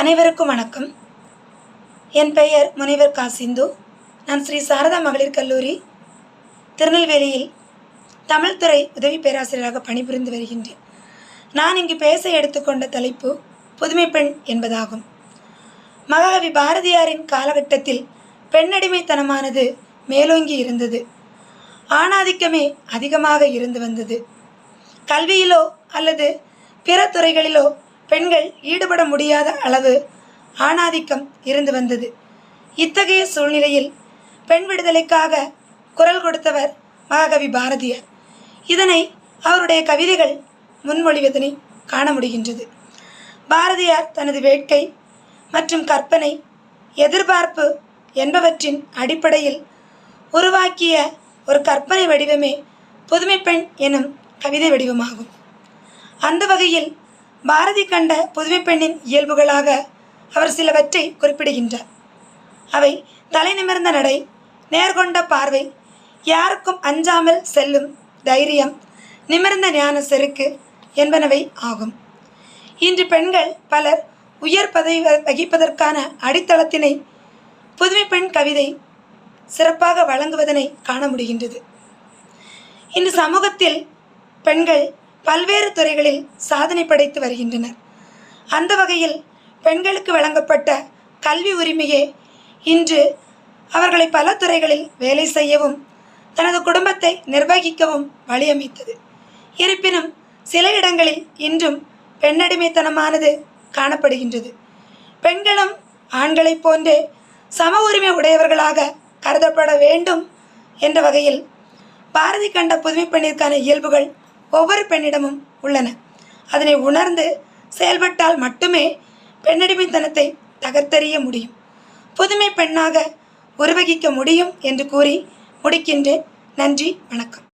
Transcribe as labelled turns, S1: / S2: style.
S1: அனைவருக்கும் வணக்கம். என் பெயர் முனைவர் கா சிந்து. நான் ஸ்ரீ சாரதா மகளிர் கல்லூரி திருநெல்வேலியில் தமிழ்துறை உதவி பேராசிரியராக பணிபுரிந்து வருகின்றேன். நான் இங்கு பேச எடுத்துக்கொண்ட தலைப்பு புதுமை பெண் என்பதாகும். மகாகவி பாரதியாரின் காலகட்டத்தில் பெண்ணடிமைத்தனமானது மேலோங்கி இருந்தது. ஆணாதிக்கமே அதிகமாக இருந்து வந்தது. கல்வியிலோ அல்லது பிற துறைகளிலோ பெண்கள் ஈடுபட முடியாத அளவு ஆணாதிக்கம் இருந்து வந்தது. இத்தகைய சூழ்நிலையில் பெண் விடுதலைக்காக குரல் கொடுத்தவர் மகாகவி பாரதியார். இதனை அவருடைய கவிதைகள் முன்மொழிவதனை காண முடிகின்றது. பாரதியார் தனது வேட்கை மற்றும் கற்பனை எதிர்பார்ப்பு என்பவற்றின் அடிப்படையில் உருவாக்கிய ஒரு கற்பனை வடிவமே புதுமை பெண் எனும் கவிதை வடிவமாகும். அந்த வகையில் பாரதி கண்ட புதுமை பெண்ணின் இயல்புகளாக அவர் சிலவற்றை குறிப்பிடுகின்றார். அவை தலை நிமிர்ந்த நடை நேர்கொண்ட பார்வை யாருக்கும் அஞ்சாமல் செல்லும் தைரியம் நிமிர்ந்த ஞான செருக்கு என்பனவை ஆகும். இன்று பெண்கள் பலர் உயர் பதவி வ- வகிப்பதற்கான அடித்தளத்தினை புதுமை பெண் கவிதை சிறப்பாக வழங்குவதனை காண முடிகின்றது. இன்று சமூகத்தில் பெண்கள் பல்வேறு துறைகளில் சாதனை படைத்து வருகின்றனர். அந்த வகையில் பெண்களுக்கு வழங்கப்பட்ட கல்வி உரிமையே இன்று அவர்களை பல துறைகளில் வேலை செய்யவும் தனது குடும்பத்தை நிர்வகிக்கவும் வழியமைத்தது. இருப்பினும் சில இடங்களில் இன்றும் பெண்ணடிமைத்தனமானது காணப்படுகின்றது. பெண்களும் ஆண்களைப் போன்றே சம உரிமை உடையவர்களாக கருதப்பட வேண்டும் என்ற வகையில் பாரதி கண்ட புதுமைப்பெண்ணிற்கான இயல்புகள் ஒவ்வொரு பெண்ணிடமும் உள்ளன. அதனை உணர்ந்து செயல்பட்டால் மட்டுமே பெண்ணடிமைத்தனத்தை தகர்த்தறிய முடியும். புதுமை பெண்ணாக உருவகிக்க முடியும் என்று கூறி முடிக்கின்றேன். நன்றி வணக்கம்.